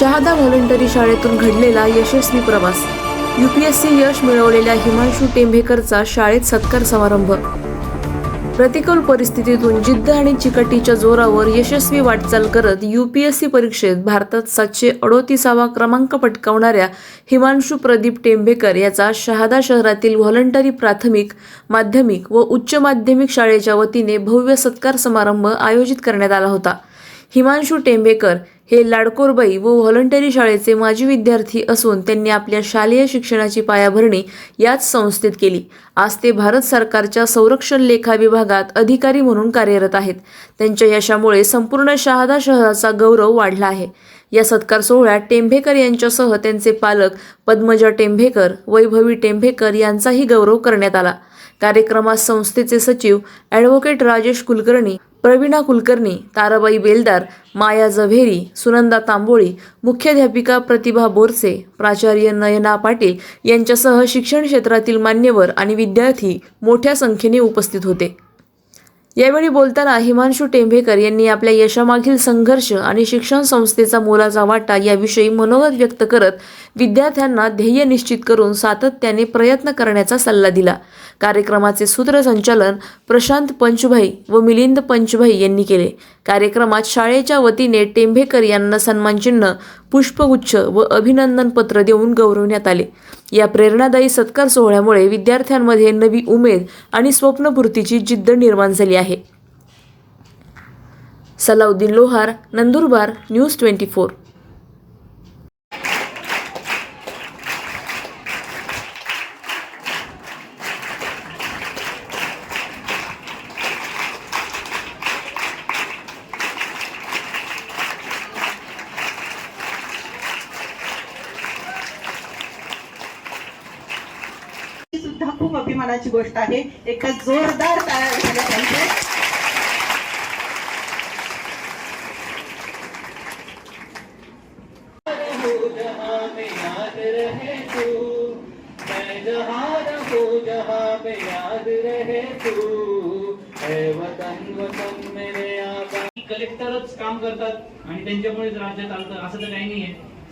Shahada voluntary शाळेतून घडलेला यशस्वी प्रवास. युपीएससी यश मिळवलेल्या हिमांशू टेंभेकरचा शाळेत सत्कार समारंभ. प्रतिकूल परिस्थितीतून जिद्द आणि चिकटीच्या जोरावर यशस्वी वाटचाल करत युपीएससी परीक्षेत भारतात सातशे अडोतीसावा क्रमांक पटकावणाऱ्या हिमांशू प्रदीप टेंभेकर याचा शहादा शहरातील व्हॉलंटरी प्राथमिक माध्यमिक व उच्च माध्यमिक शाळेच्या वतीने भव्य सत्कार समारंभ आयोजित करण्यात आला होता. हिमांशू टेंभेकर हे लाडकोरबाई व व्हॉलंटरी शाळेचे माजी विद्यार्थी असून त्यांनी आपल्या शालेय शिक्षणाची पायाभरणी याच संस्थेत केली. आज ते भारत सरकारच्या संरक्षण लेखा विभागात अधिकारी म्हणून कार्यरत आहेत. त्यांच्या यशामुळे संपूर्ण शहादा शहराचा गौरव वाढला आहे. या सत्कार सोहळ्यात टेंभेकर यांच्यासह त्यांचे पालक पद्मजा टेंभेकर वैभवी टेंभेकर यांचाही गौरव करण्यात आला. कार्यक्रमात संस्थेचे सचिव ॲडव्होकेट राजेश कुलकर्णी प्रवीणा कुलकर्णी ताराबाई बेलदार माया जव्हेरी सुनंदा तांबोळी मुख्याध्यापिका प्रतिभा बोरसे प्राचार्य नयना पाटील यांच्यासह शिक्षण क्षेत्रातील मान्यवर आणि विद्यार्थी मोठ्या संख्येने उपस्थित होते. यावेळी बोलताना हिमांशू टेंभेकर यांनी आपल्या यशामागील संघर्ष आणि शिक्षण संस्थेचा मोलाचा वाटा याविषयी मनोगत व्यक्त करत विद्यार्थ्यांना ध्येय निश्चित करून सातत्याने प्रयत्न करण्याचा सल्ला दिला. कार्यक्रमाचे सूत्रसंचालन प्रशांत पंचभाई व मिलिंद पंचभाई यांनी केले. कार्यक्रमात शाळेच्या वतीने टेंभेकर यांना सन्मानचिन्ह पुष्पगुच्छ व अभिनंदन पत्र देऊन गौरवण्यात आले. या प्रेरणादायी सत्कार सोहळ्यामुळे विद्यार्थ्यांमध्ये नवी उमेद आणि स्वप्नपूर्तीची जिद्द निर्माण झाली आहे. Salauddin Lohar Nandurbar news twenty four. सुद्धा खूप अभिमानाची गोष्ट आहे. एका जोरदार टाळ्या झाल्या पाहिजे वतन मेरे कलेक्टरच काम करतात आणि त्यांच्यामुळेच राज्य चालतं असं तर काही नाहीये.